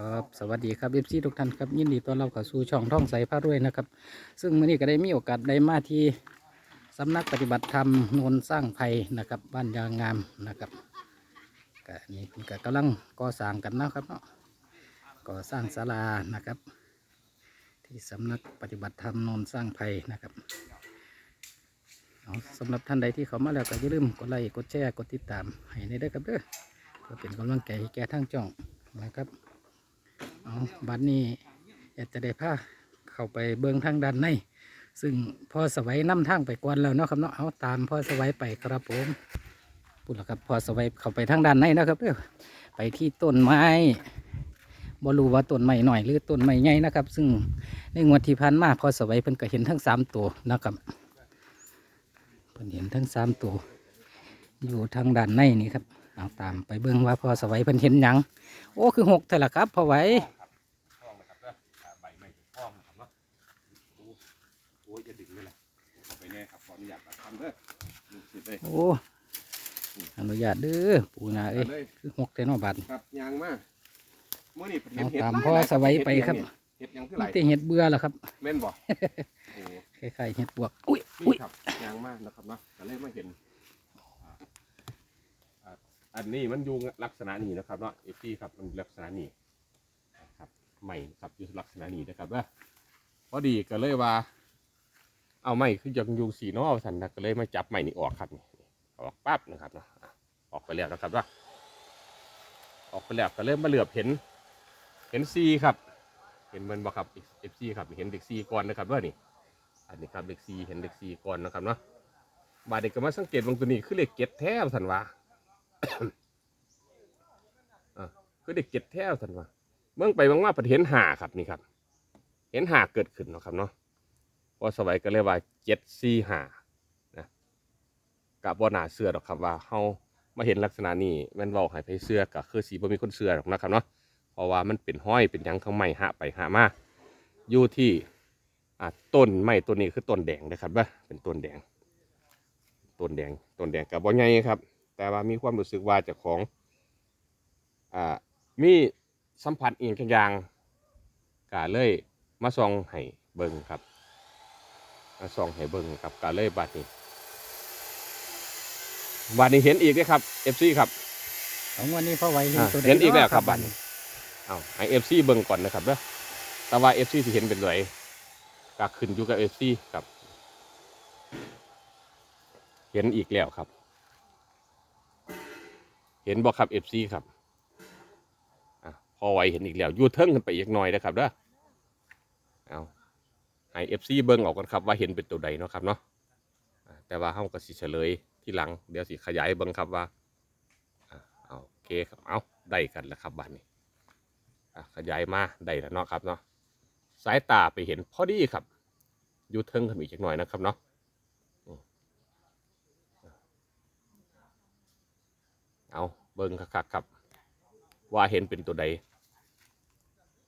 ครับสวัสดีครับเอฟซีทุกท่านครับยินดีต้อนรับเข้าสู่ช่องท่องใสพระรวยนะครับ ซึ่งมื่อนี้ก็ได้มีโอกาสได้มาที่สำนักปฏิบัติธรรมโนนสร้างภัยนะครับบ้านยางงามนะครับก็นี่เพิ่นก็กำลังก่อสร้างกันนะครับเนาะก่อสร้างศาลานะครับ ที่สำนักปฏิบัติธรรมโนนสร้างภัยนะครับสำหรับท่านใดที่เขามาแล้วก็อย่าลืมกดไลค์กดแชร์กดติดตามให้ในเด้อครับเด้อเพื่อเป็นกำลังใจแก่ทั้งจ่องนะครับ เอาบัดนี้อยากจะได้พาเข้าไปเบื้องทางด้านในซึ่งพอสวัยนำทางไปก่อนแล้วเนาะครับเนาะเอาตามพอสวัยไปครับผมพูดแล้วครับพอสวัยเข้าไปทางด้านในนะครับเด้อไปที่ต้นไม้บรูว่าต้นไม้หน่อยหรือต้นไม้ใหญ่นะครับ ซึ่งในงวดที่ผ่านมาพอสวัยเพิ่นก็เห็นทั้งสามตัวนะครับเพิ่นเห็นทั้งสามตัว อยู่ทางด้านในนี่ครับเอาตามไปเบื้องว่าพอสวัยเพิ่นเห็นหยังโอ้คือหกเท่าละครับพอไหว ท้องนะครับเด้ออ่าใบไม้ถึงท้องนะครับเนาะโอ้โอ้ยจะดึงเลยแหละเอาไปแน่ครับขออนุญาตทำเด้อลูกศิษย์เลยโอ้อนุญาตเด้อปูนาเอ้ยเลยคือหกแต่นอบัตรครับยางมาเมื่อนี้เห็นเอาเห็ดตามหลายพ่อหลายสวัยไปครับเห็ดหยังคือไหลมีแต่เห็ดเบื่อละครับแม่นบ่โอ้คล้ายๆเห็ดบวกอุ้ยนี่อุ้ยครับยางมานะครับเนาะก็เลยมาเห็นอ่าอ่าอันนี้มันอยู่ลักษณะนี้นะครับเนาะเอฟซีครับมันลักษณะนี้ครับใหม่ครับอยู่ลักษณะนี้นะครับว่าพอดีก็เลยว่า เอาไม่คือยังอยู่สีเนอสันนะก็เลยมาจับใหม่นี่ออกครับนี่ออกปั๊บนะครับเนาะออกไปแล้วนะครับว่าออกไปแล้วก็เริ่มมาเหลือบเห็น เห็นซีครับ เห็นมันบ่ครับเอฟซีครับเห็นเด็กซีก่อนนะครับว่านี่ อันนี้ครับเด็กซีเห็นเด็กซีก่อนนะครับเนาะบาดเด็กก็มาสังเกตบางตัวนี้คือเลขเจ็ดแท้สันวาอะคือเด็กเจ็ดแท้สันว่าเมื่อไปบางว่าประเห็นหาครับนี่ครับ เห็นหาเกิดขึ้นนะครับเนาะ พอสวัยก็เลยกว่าเจ็ดสี่หานะกับบ่นาเสื้อดอกครับว่าเฮามาเห็นลักษณะนี้แม่นเว้าให้ไปเสื้อก็คือสีบ่มีคนเสื้อดอกนะครับเนาะเพราะว่ามันเป็นห้อยเป็นหยังข้างใหม่หะไปหามาอยู่ที่อ่าต้นไม้ต้นนี้คือต้นแดงนะครับว่าเป็นต้นแดงต้นแดงต้นแดงกับบ่ใหญ่ครับ แต่ว่ามีความรู้สึกว่าเจ้าของอ่ามีสัมผัสอีกอย่างก็เลยมาส่องให้เบิ่งครับ มาส่องให้เบิ่งครับกาเลยบัดนี้บัดนี้เห็นอีกเลยครับเอฟซีครับของวันนี้พ่อไหวเห็นอ่าตัวใดเห็นอีกแล้วาะครับบัดนี้เอาให้เอฟซีเบิ่งก่อนนะครับเด้อแต่ว่าเอฟซีที่เห็นเป็นไรก็ขึ้นอยู่กับเอฟซีครับ เห็นอีกแล้วครับ เห็นบ่ครับเอฟซีครับอะพอไหวเห็นอีกแล้วอยูเทิงขึ้นไปอีกหน่อยนะครับเด้อเอา ให้เอฟซีเบิ่งออกกันครับว่าเห็นเป็นตัวใดเนาะครับเนาะแต่ว่าเฮาก็สิเฉลยที่หลังเดี๋ยวสิขยายเบิ่งครับว่าเอาโอเคครับเอาได้กันแล้วครับบัดนี้ขยายมาได้แล้วเนาะครับเนาะสายตาไปเห็นพอดีครับอยูเทิงขึ้นอีกหน่อยนะครับเนาะเอาเบิ้งคักๆครับ ว่าเห็นเป็นตัวใด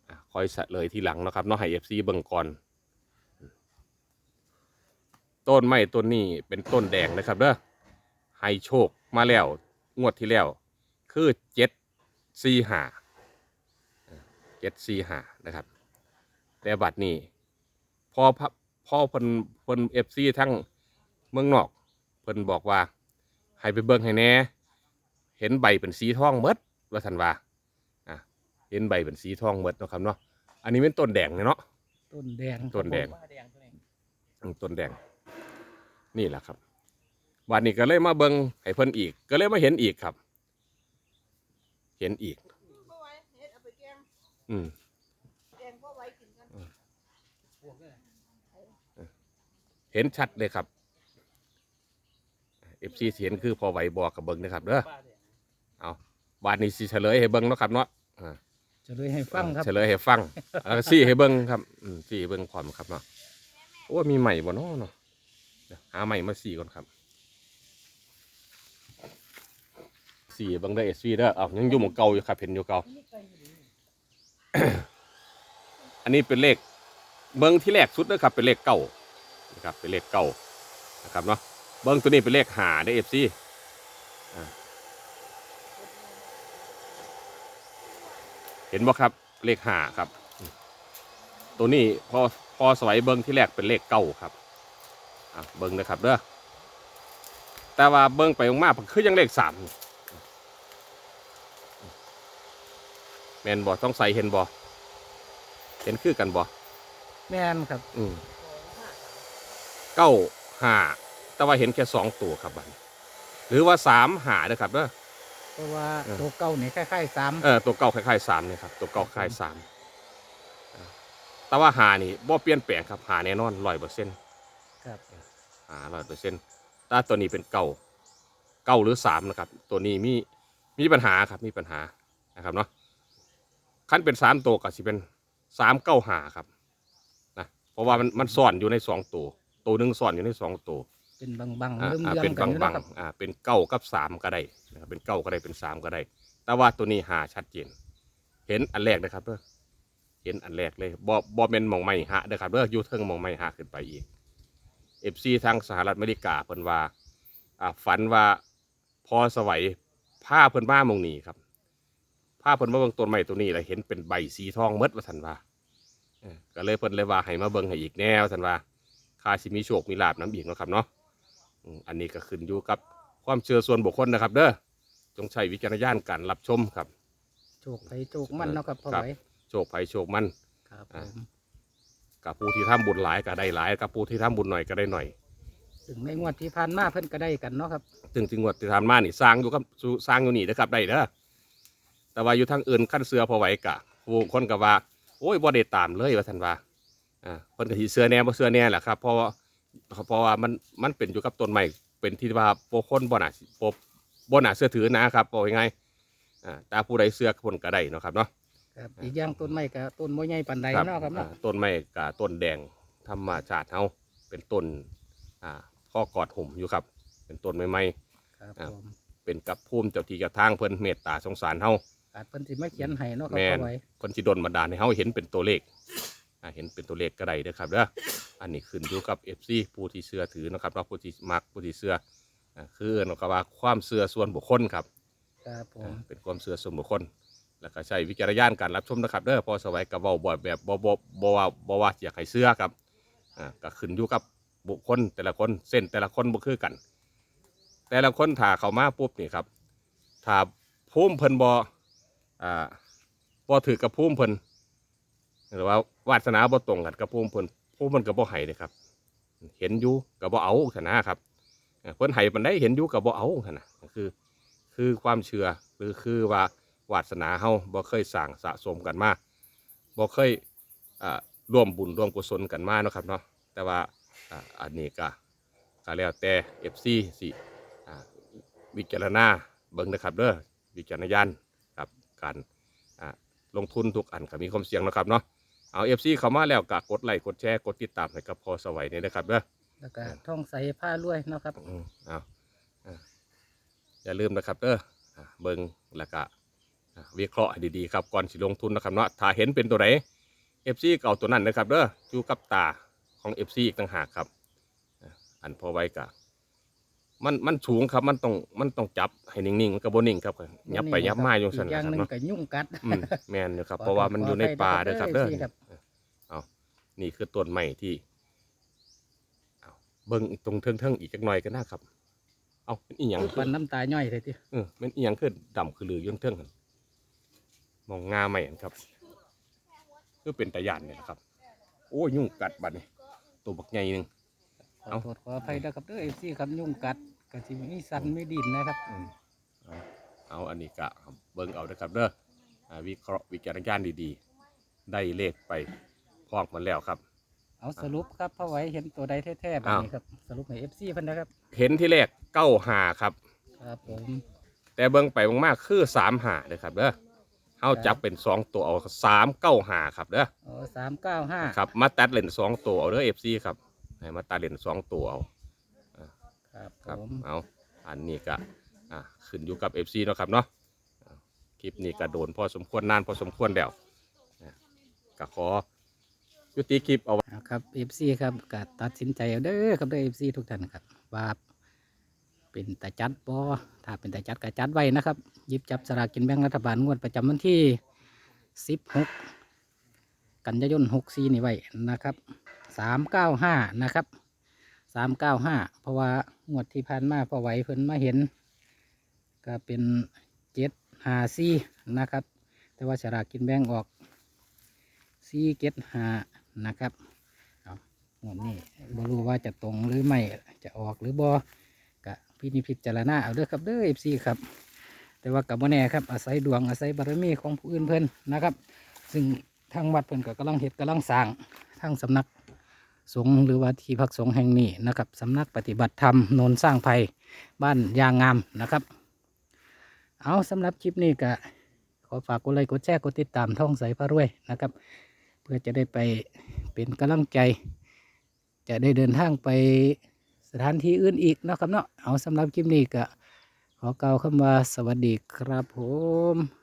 อะคอยสะเลยทีหลังนะครับเนาะให้เอฟซีเบิ้งก่อน ต้นไม้ต้นนี้เป็นต้นแดงนะครับเด้อให้โชคมาแล้วงวดที่แล้ว คือเจ็ดสี่หาเจ็ดสี่หานะครับ แต่บัดนี้พอพะพอเพิ่นเพิ่นเอฟซีทั้งเมืองนอกเพิ่นบอกว่า ให้ไปเบิ่งให้แหน่เห็นใบเป็นสีทองเมดว่าสันว่าอะเห็นใบเป็นสีทองเมดเนาะครับเนาะอันนี้เป็นต้นแดงเนาะต้นแดงต้นแดงครับผมอืมต้นแดง นี่แหละครับวันนี้ก็เลยมาเบิ่งให้เพิ่นอีก ก็เลยมาเห็นอีกครับ เห็นอีกพ่อไว้เฮ็ดเอาไปแกงอืมแกงพ่อไว้กินกันเห็นชัดเลยครับเอฟซีเห็นคือพอไหวบอกกับเบิ่งนะครับเด้อเอาบานนี้สิเฉลยให้เบิ่งเนาะครับเนาะอ่าจะเลยให้ฟังครับเฉลยให้ฟังแล้วก็ซี่ให้เบิ้งครับอืมซี่ให้เบิ้งความครับเนาะโอ้ยมีใหม่บ่เนาะเนาะเดี๋ยว หาใหม่มาซี่ก่อนครับซี่บิ้งได้เอสวีเด้เอายังอยู่หมองเก่าอยู่ครับเห็นอยู่เก่าอันนี้เป็นเลขเบิ้งที่แรกสุดนะครับเป็นเลขเก้านะครับเป็นเลขเก้านะครับเนาะเบิ้งตัวนี้เป็นเลขหาได้เอฟซีเห็นบ่ครับเลขหาครับ ตัวนี้พอพอสวัยเบิ้งที่แรกเป็นเลขเก้าครับ เบิ้งนะครับเด้อแต่ว่าเบิ้งไปมากๆคือยังเลขสามแมนบอต้องใส่เห็นบอเห็นคือกันบอแม่นครับ อืมเก้าห้าแต่ว่าเห็นแค่สองตัวครับบัดนี้หรือว่าสามหาเด้อครับเด้อเพราะว่าเออตัวเก่านี่คล้ายๆสามเออตัวเก้าคล้ายๆสามเนี่ยครับตัวเก้าคล้ายๆสามเออแต่ว่าหานี่บ่เปลี่ยนแปลงครับหาแน่นอนร้อยเปอร์เซ็นต์ครับ หาร้อยเปอร์เซ็นต์ถ้าตัวนี้เป็นเก้าเก้าหรือสามนะครับ ตัวนี้มีมีปัญหาครับมีปัญหานะครับเนาะขั้นเป็นสามตัวก็สิเป็นสามเก้าหาครับนะเพราะว่ามันมันซ่อนอยู่ในสองตัวตัวหนึ่งซ่อนอยู่ในสองตัวเป็นบางๆอ่าเริ่มอ่าเรื่องเป็นกันบางอยู่บางนะครับอ่าเป็นเก้ากับสามก็ได้นะครับเป็นเก้าก็ได้เป็นสามก็ได้ แต่ว่าตัวนี้หาชัดเจน เห็นอันแรกนะครับเด้อเห็นอันแรกเลยบอบอเป็นหมองไม่หะเด้อครับเด้ออยูเทิงหมองไม่หะขึ้นไปอีก เอฟซีทางสหรัฐอเมริกาเพิ่นว่าอ่าฝันว่าพอสวัยผ้าเพิ่นมาหมองนี้ครับผ้าเพิ่นมาเบิ่งต้นไม้ตัวนี้แล้วเห็นเป็นใบสีทองเมดว่าสันว่าเออก็เลยเพิ่นเลยว่าให้มาเบิ่งให้อีกแนวสันว่าคาสิมีโชคมีลาบน้ำอีกเนาะครับเนาะอืมอันนี้ก็ขึ้นอยู่กับความเชื่อส่วนบุคคลนะครับ เด้อจงใช้วิจารณญาณการรับชมครับโชคไปโชคมันเนาะครับพ่อครับไว้โชคภัยโชคมันครับผอ่าม กับผู้ที่ทำบุญหลายก็ได้หลายกับผู้ที่ทำบุญหน่อยก็ได้หน่อย ถึงในงวดที่ผ่านมาเพิ่นก็ได้กันเนาะครับถึงถึงวัดที่ทานมานี่สร้างอยู่กับสู่สร้างอยู่นี่นะครับได้เด้อแต่ว่าอยู่ทางอื่นขั้นเสือพอไหวกะผู้คนก็ว่า โอ้ยบ่ได้ตามเลยว่าท่านว่าอ่าคนก็สิเสือแน่บ่เสือแน่แหละครับเพราะว่าเพราะว่ามันมันเป็นอยู่กับต้นไม้เป็นที่ว่าโปคนบ่น่าสิบ่บ่น่าเชื่อถือนะครับบอกยังไงอ่าแต่ผู้ใดเสือคนก็ได้เนาะครับเนาะ ครับอีกอย่างต้นไม้กับต้นโมใหญ่ปันใดครับเนาะครับเนาะอ่าต้นไม้กับต้นแดงธรรมชาติเฮาเป็นต้นอ่าพ่อกอดห่มอยู่ครับ เป็นต้นไม้ครับอ่าผมๆเป็นกับภูมิเจ้าที่เจ้าทางเพิ่นเมตตาสงสารเฮา อาจเพิ่นสิมาเขียนให้เนาะครับแม่นพ่อไว้เพิ่นสิดลบันดาลให้เฮาเห็นเป็นตัวเลขอ่าเห็นเป็นตัวเลขก็ได้เด้อครับเด้ออันนี้ขึ้นอยู่กับ FC ผู้ที่เชื่อถือเนาะครับว่าผู้ที่มักผู้ที่เชื่ออ่าคือเนาะก็ว่าความเชื่อส่วนบุคคลครับ ครับผมอ่าเป็นความเชื่อส่วนบุคคล แล้วก็ใช้วิจารณญาณการรับชมนะครับเด้อพอสวัยกับเว้าบ่แบบบ่บ่บ่ว่าบ่ว่าอยากให้เชื่อครับอ่าก็ขึ้นอยู่กับบุคคลแต่ละคนเส้นแต่ละคนบ่คือกัน แต่ละคนถ้าเข้ามาปุ๊บนี่ครับถ้าภูมิเพิ่นบ่อ่าบ่ถือกับภูมิเพิ่นหรือว่าวาสนาบ่ตรงกันกับภูมิเพิ่นภูมิเพิ่นก็บ่ให้เลยครับ เห็นอยู่ก็บ่เอาซะนะครับอ่าเพิ่นให้ปานใดเห็นอยู่ก็บ่เอาซั่นน่ะคือคือความเชื่อหรือคือว่า วาสนาเฮาบ่เคยสร้างสะสมกันมาบ่เคยอ่าร่วมบุญร่วมกุศลกันมาเนาะครับเนาะแต่ว่าอ่าอันนี้ก็ก็แล้วแต่ FC สิอ่าวิจารณาเบิ่งนะครับเด้อวิจารณญาณกับการอ่าลงทุนทุกอันก็มีความเสี่ยงเนาะครับเนาะเอา FC เข้ามาแล้วก็กดไลค์กดแชร์กดติดตามให้กับพอสวัยนี่นะครับเด้อแล้วก็ท่องใส่ผ้ารวยเนาะครับอืมเอาอ่าอย่าลืมนะครับเด้ออ่าเบิ่งแล้วก็อ่า วิเคราะห์ให้ดีๆครับก่อนสิลงทุนนะครับเนาะถ้าเห็นเป็นตัวไหน FC เก่าตัวนั้นนะครับเด้ออยู่กับตาของ FC อีกต่างหากครับอ่าอันพอไว้กะมันมันสูงครับมันต้องมันต้องจับให้นิ่งๆมันก็บ่นิ่งครับยับไปยับมาอยู่อีสั่นกอนะย่างครับหนึงเนาะก็ยุ่งกัดอืมแม่นอยู่ครับขอเพราะว่ามันอยู่ในป่าขอเด้อครับไปเด้อนะครับเอานี่คือต้นไม้ที่เอาเบิ่งตรงเทิงๆอีกจักหน่อยก็น่าครับ เอาเป็นอีหยังคือปันน้ำตาย่อยเลยทีเออเป็นอีหยังคือดำคือลือเยื่องเทิงหั่น มองงาใหม่นครับคือเป็นตะยานเนี่ยนะครับ โอ้ยยุ่งกัดบัดนี่ตัวบักใหญ่หนึงขอเอ้าโทษขออภัยนะครับเด้อเอฟซีครับยุ่งกัดก็สิมีสันไม่ดินนะครับเอาเอาอันนี้กะเบิ่งเอานะครับเด้ออ่าวิเคราะห์วิจารณญาณดีๆ ได้เลขไปพร้อมกันแล้วครับ เอาสรุปครับพ่อไว้เห็นตัวใดแท้ๆแบบนี้ครับสรุปให้เอฟซีเพิ่นนะครับเห็นที่แรกเก้าหาครับ ครับผมแต่เบิ่งไปมากๆคือสามหาเลยครับเด้อ เฮาจับเป็นสองตัวเอาสามเก้าหาครับเด้ออ๋อสามเก้าห้าครับมาตัดเลนสองตัวเอาเด้อเอฟซีครับให้มาตัดเลนสองตัวเอาครับครับผมเอาอันนี้ก็อ่าขึ้นอยู่กับเอฟซีเนาะครับเนาะอ่าคลิปนี้ก็โดนพอสมควรนานพอสมควรแล้วอ่าก็ขอยุติคลิปเอาไว้เอาครับเอฟซีครับก็ตัดสินใจเอาเด้อครับเด้อเอฟซีทุกท่านครับว่า เป็นตาจัดบ่ถ้าเป็นตาจัดก็จัดไว้นะครับยิบจับสลากกินแบ่งรัฐบาลงวดประจำวันที่สิบหกกันยายนหกสี่นี่ไว้นะครับสามเก้าห้านะครับสามเพราะว่างวดที่ผ่านมาพอไหวเพิ่นมาเห็น ก็เป็นเจ็ดหาซีนะครับ แต่ว่าฉลากกินแบ่งออกสี่เจ็ดหานะครับงวดนี้บ่รู้ว่าจะตรงหรือไม่จะออกหรือบ่กะ พี่นิพิจารณาเอาเด้อครับเด้อเอฟซีครับ แต่ว่ากับโมแน่ครับอาศัยดวงอาศัยบารมีของผู้อื่นเพิ่นนะครับ ซึ่งทางวัดเพิ่นก็กำลังเฮ็ดกำลังสร้างทางสำนักสงฆ์หรือว่าที่พักสงฆ์แห่งนี้นะครับสำนักปฏิบัติธรรมโนนสร้างภัยบ้านยางงามนะครับ เอาสำหรับคลิปนี้ก็ขอฝากกดไลค์กดแชร์กดติดตามท่องใสพระรวยนะครับ เพื่อจะได้ไปเป็นกำลังใจ จะได้เดินทางไป สถานที่อื่นอีกเนาะครับเนาะเอาสำหรับคลิปนี้ก็ขอเกล่าวคำว่าสวัสดีครับผม